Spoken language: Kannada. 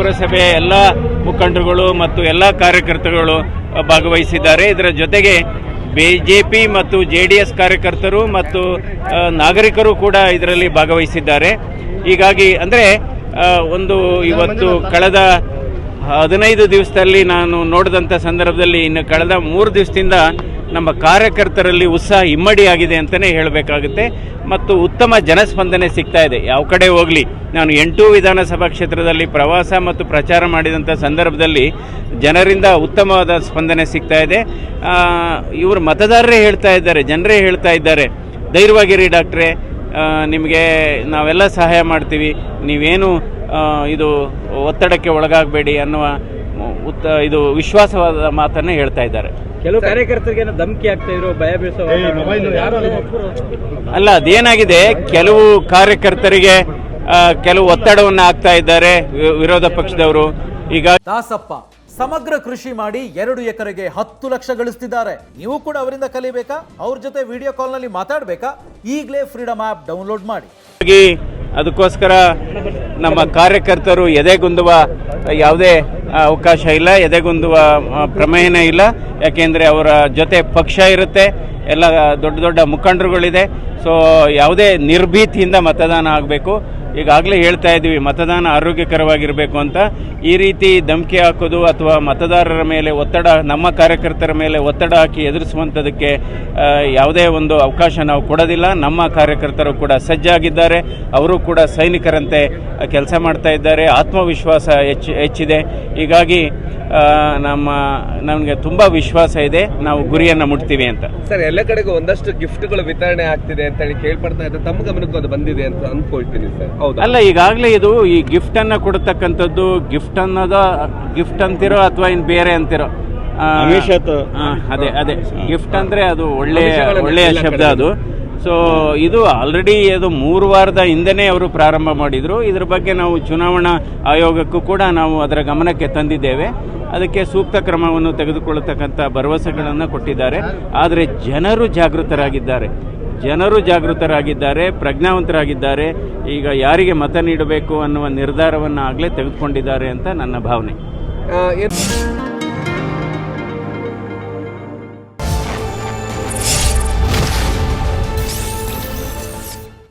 ಪುರಸಭೆಯ ಎಲ್ಲ ಮುಖಂಡರುಗಳು ಮತ್ತು ಎಲ್ಲ ಕಾರ್ಯಕರ್ತರುಗಳು ಭಾಗವಹಿಸಿದ್ದಾರೆ. ಇದರ ಜೊತೆಗೆ ಬಿಜೆಪಿ ಮತ್ತು ಜೆ ಡಿ ಎಸ್ ಕಾರ್ಯಕರ್ತರು ಮತ್ತು ನಾಗರಿಕರು ಕೂಡ ಇದರಲ್ಲಿ ಭಾಗವಹಿಸಿದ್ದಾರೆ. ಹೀಗಾಗಿ ಅಂದರೆ ಒಂದು ಇವತ್ತು ಕಳೆದ ಹದಿನೈದು ದಿವಸದಲ್ಲಿ ನಾನು ನೋಡಿದಂಥ ಸಂದರ್ಭದಲ್ಲಿ ಇನ್ನು ಕಳೆದ ಮೂರು ದಿವಸದಿಂದ ನಮ್ಮ ಕಾರ್ಯಕರ್ತರಲ್ಲಿ ಉತ್ಸಾಹ ಇಮ್ಮಡಿಯಾಗಿದೆ ಅಂತಲೇ ಹೇಳಬೇಕಾಗುತ್ತೆ. ಮತ್ತು ಉತ್ತಮ ಜನಸ್ಪಂದನೆ ಸಿಗ್ತಾ ಇದೆ. ಯಾವ ಕಡೆ ಹೋಗಲಿ, ನಾನು ಎಂಟು ವಿಧಾನಸಭಾ ಕ್ಷೇತ್ರದಲ್ಲಿ ಪ್ರವಾಸ ಮತ್ತು ಪ್ರಚಾರ ಮಾಡಿದಂಥ ಸಂದರ್ಭದಲ್ಲಿ ಜನರಿಂದ ಉತ್ತಮವಾದ ಸ್ಪಂದನೆ ಸಿಗ್ತಾ ಇದೆ. ಇವರು ಮತದಾರರೇ ಹೇಳ್ತಾ ಇದ್ದಾರೆ, ಜನರೇ ಹೇಳ್ತಾ ಇದ್ದಾರೆ. ಧೈರ್ಯವಾಗಿರಿ ಡಾಕ್ಟ್ರೆ ನಿಮಗೆ ನಾವೆಲ್ಲ ಸಹಾಯ ಮಾಡ್ತೀವಿ. ನೀವೇನು ಇದು ಒತ್ತಡಕ್ಕೆ ಒಳಗಾಗಬೇಡಿ ಅನ್ನುವ ಉತ್ತ, ಇದು ವಿಶ್ವಾಸವಾದ ಮಾತನ್ನು ಹೇಳ್ತಾ ಇದ್ದಾರೆ. ಕೆಲವು ಕಾರ್ಯಕರ್ತರಿಗೆ ಏನೋ ಧಮಕಿ ಆಗ್ತಾ ಇರೋ ಭಯ ಬೀಳಿಸೋ ಅಲ್ಲ? ಅದೇನಾಗಿದೆ? ಕೆಲವು ಕಾರ್ಯಕರ್ತರಿಗೆ ಕೆಲವು ಒತ್ತಡವನ್ನು ಆಗ್ತಾ ಇದ್ದಾರೆ ವಿ- ವಿರೋಧ ಪಕ್ಷದವರು. ಈಗ ದಾಸಪ್ಪ ಸಮಗ್ರ ಕೃಷಿ ಮಾಡಿ ಎರಡು ಎಕರೆಗೆ ಹತ್ತು ಲಕ್ಷ ಗಳಿಸ್ತಿದ್ದಾರೆ. ನೀವು ಕೂಡ ಅವರಿಂದ ಕಲಿಬೇಕಾ? ಅವ್ರ ಜೊತೆ ವಿಡಿಯೋ ಕಾಲ್ನಲ್ಲಿ ಮಾತಾಡಬೇಕಾ? ಈಗಲೇ ಫ್ರೀಡಮ್ ಆ್ಯಪ್ ಡೌನ್ಲೋಡ್ ಮಾಡಿ. ಅದಕ್ಕೋಸ್ಕರ ನಮ್ಮ ಕಾರ್ಯಕರ್ತರು ಎದೆಗುಂದುವ ಯಾವುದೇ ಅವಕಾಶ ಇಲ್ಲ, ಎದೆಗುಂದುವ ಪ್ರಮೇಯನೇ ಇಲ್ಲ. ಯಾಕೆಂದರೆ ಅವರ ಜೊತೆ ಪಕ್ಷ ಇರುತ್ತೆ, ಎಲ್ಲ ದೊಡ್ಡ ದೊಡ್ಡ ಮುಖಂಡರುಗಳಿದೆ. ಸೊ ಯಾವುದೇ ನಿರ್ಭೀತಿಯಿಂದ ಮತದಾನ ಆಗಬೇಕು. ಈಗಾಗಲೇ ಹೇಳ್ತಾ ಇದ್ದೀವಿ, ಮತದಾನ ಆರೋಗ್ಯಕರವಾಗಿರಬೇಕು ಅಂತ. ಈ ರೀತಿ ಧಮಕಿ ಹಾಕೋದು ಅಥವಾ ಮತದಾರರ ಮೇಲೆ ಒತ್ತಡ, ನಮ್ಮ ಕಾರ್ಯಕರ್ತರ ಮೇಲೆ ಒತ್ತಡ ಹಾಕಿ ಎದುರಿಸುವಂಥದಕ್ಕೆ ಯಾವುದೇ ಒಂದು ಅವಕಾಶ ನಾವು ಕೊಡೋದಿಲ್ಲ. ನಮ್ಮ ಕಾರ್ಯಕರ್ತರು ಕೂಡ ಸಜ್ಜಾಗಿದ್ದಾರೆ. ಅವರು ಕೂಡ ಸೈನಿಕರಂತೆ ಕೆಲಸ ಮಾಡ್ತಾ ಇದ್ದಾರೆ. ಆತ್ಮವಿಶ್ವಾಸ ಹೆಚ್ಚು, ಹೆಚ್ಚಿದೆ. ಹೀಗಾಗಿ ನಮ್ಮ, ನಮಗೆ ತುಂಬ ವಿಶ್ವಾಸ ಇದೆ. ನಾವು ಗುರಿಯನ್ನು ಮುಟ್ತೀವಿ ಅಂತ. ಸರ್, ಎಲ್ಲ ಕಡೆಗೂ ಒಂದಷ್ಟು ಗಿಫ್ಟ್ಗಳು ವಿತರಣೆ ಆಗ್ತಿದೆ ಅಂತ ಹೇಳಿ ಕೇಳ್ಪಡ್ತಾ ಇದ್ದೆ. ತಮ್ಮ ಗಮನಕ್ಕೂ ಅದು ಬಂದಿದೆ ಅಂತ ಅಂದ್ಕೊಳ್ತೀನಿ ಸರ್. ಅಲ್ಲ ಈಗಾಗಲೇ ಇದು ಈ ಗಿಫ್ಟ್ ಅನ್ನ ಕೊಡ್ತಕ್ಕಂಥದ್ದು ಗಿಫ್ಟ್ ಅನ್ನೋದ ಗಿಫ್ಟ್ ಅಂತಿರೋ ಅಥವಾ ಇನ್ ಬೇರೆ ಅಂತಿರೋ? ಅದೇ ಅದೇ. ಗಿಫ್ಟ್ ಅಂದ್ರೆ ಅದು ಒಳ್ಳೆಯ ಆಮಿಷಗಳನ್ನ ಒಳ್ಳೆಯ ಶಬ್ದ ಅದು. ಸೊ ಇದು ಆಲ್ರೆಡಿ ಅದು ಮೂರು ವಾರದ ಹಿಂದೆನೇ ಅವರು ಪ್ರಾರಂಭ ಮಾಡಿದ್ರು. ಇದ್ರ ಬಗ್ಗೆ ನಾವು ಚುನಾವಣಾ ಆಯೋಗಕ್ಕೂ ಕೂಡ ನಾವು ಅದರ ಗಮನಕ್ಕೆ ತಂದಿದ್ದೇವೆ. ಅದಕ್ಕೆ ಸೂಕ್ತ ಕ್ರಮವನ್ನು ತೆಗೆದುಕೊಳ್ಳತಕ್ಕಂಥ ಭರವಸೆಗಳನ್ನು ಕೊಟ್ಟಿದ್ದಾರೆ. ಆದರೆ ಜನರು ಜಾಗೃತರಾಗಿದ್ದಾರೆ. ಜನರು ಜಾಗೃತರಾಗಿದ್ದಾರೆ ಪ್ರಜ್ಞಾವಂತರಾಗಿದ್ದಾರೆ. ಈಗ ಯಾರಿಗೆ ಮತ ನೀಡಬೇಕು ಅನ್ನುವ ನಿರ್ಧಾರವನ್ನು ಆಗಲೇ ತೆಗೆದುಕೊಂಡಿದ್ದಾರೆ ಅಂತ ನನ್ನ ಭಾವನೆ.